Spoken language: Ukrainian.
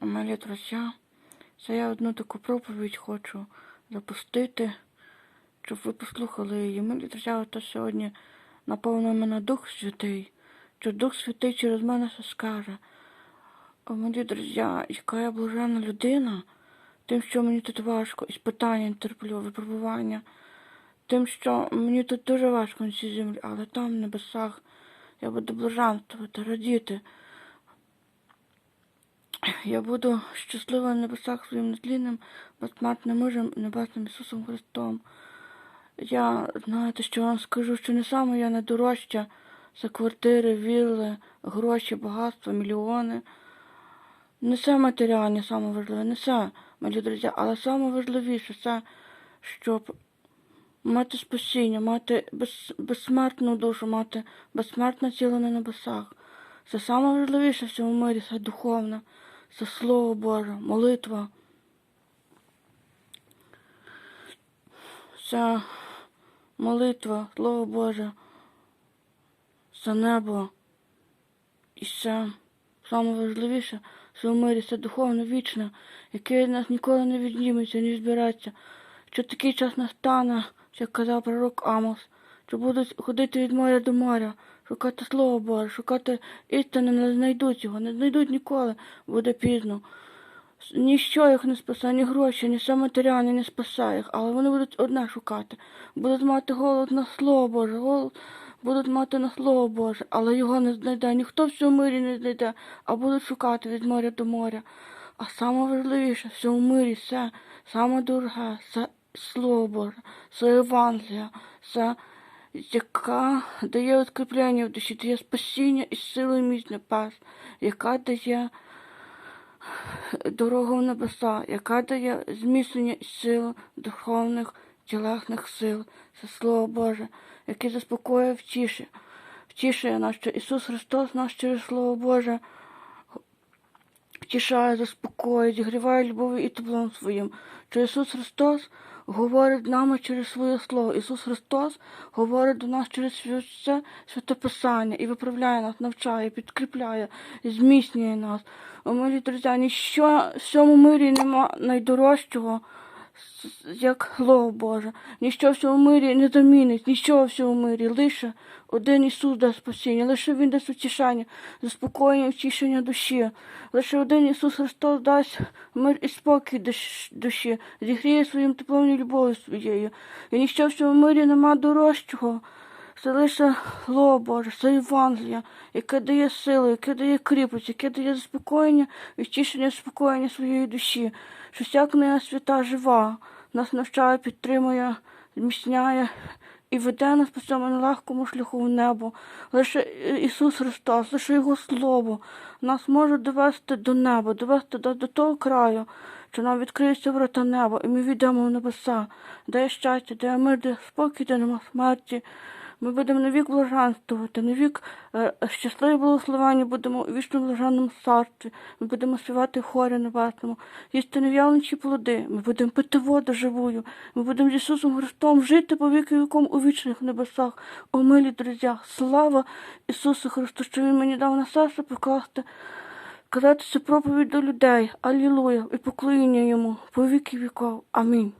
Малі друзі, це я одну таку проповідь хочу запустити, щоб ви послухали її. Малі друзі, ото сьогодні наповнив мене Дух Святий, що Дух Святий через мене все скаже. Мої друзі, яка я блажена людина, тим, що мені тут важко, і спитання терплю, випробування, тим, що мені тут дуже важко на цій землі, але там, в небесах, я буду блаженствувати, радіти. Я буду щаслива на небесах своїм нетлінним, безсмертним мужем, і небесним Ісусом Христом. Я, знаєте, що вам скажу, що не саме я найдорожча за квартири, вілли, гроші, багатство, мільйони. Не це матеріальне саме не це, мої друзі, але саме важливіше це, щоб мати спасіння, мати без, безсмертну душу, мати безсмертне тіло на небесах. Це саме важливіше в цьому мирі, це духовне, це Слово Боже, молитва. Це молитва, Слово Боже, це небо. І це саме важливіше в мирі, це духовне вічне, яке нас ніколи не відніметься, не збереться. Що такий час настане, як казав пророк Амос, що будуть ходити від моря до моря, шукати Слово Боже, шукати істини, не знайдуть його, не знайдуть ніколи, буде пізно. Ніщо їх не спасає, ні гроші, ні все матеріальне не спасає їх, але вони будуть одне шукати. Будуть мати голод на Слово Боже, голод будуть мати на Слово Боже, але його не знайде. Ніхто в цьому мирі не знайде, а будуть шукати від моря до моря. А саме важливіше в цьому мирі це саме дороге, це Слово Боже, це Євангелія, це яка дає відкріплення в душі, дає спасіння і силу і міць небес, яка дає дорогу в небеса, яка дає зміцнення і силу духовних тілесних сил. Це Слово Боже, яке заспокоює втішує, втішує нас, що Ісус Христос нас через Слово Боже втішає, заспокоює, зігріває любов'ю і теплом своїм. Що Ісус Христос говорить нами через своє Слово. Ісус Христос говорить до нас через все святописання і виправляє нас, навчає, підкріпляє, зміцнює нас. Милі друзі, ніщо в цьому мирі нема найдорожчого, як Слово Боже. Ніщо в цьому мирі не замінить, нічого в цьому мирі, лише один Ісус дасть спасіння, лише Він дасть утішання, заспокоєння, втішення душі. Лише один Ісус Христос дасть мир і спокій душ- душі, зігріє своїм теплом і любов'ю своєю. І ніщо в цьому мирі нема дорожчого. Це лише Слово Боже, це Євангелія, яке дає силу, яке дає кріпость, яке дає заспокоєння і втішення спокоєння своєї душі. Що вся книга свята жива, нас навчає, підтримує, зміцняє і веде нас по цьому нелегкому шляху в небо. Лише Ісус Христос, лише Його Слово нас може довести до неба, довести до, до того краю, що нам відкриються врата неба, і ми війдемо в небеса, де щастя, де є мир, де спокій, де нема смерті. Ми будемо навік блаженствувати, навік е, щасливі благословені будемо у вічному блаженному царстві. Ми будемо співати хорі небесному, їсти нев'ялничі плоди. Ми будемо пити воду живою. Ми будемо з Ісусом Христом жити по віки віком у вічних небесах. О, милі друзі, слава Ісусу Христу, що Він мені дав на серце покласти. Казати цю проповідь до людей. Алілуя і поклоніння йому по віки віков. Амінь.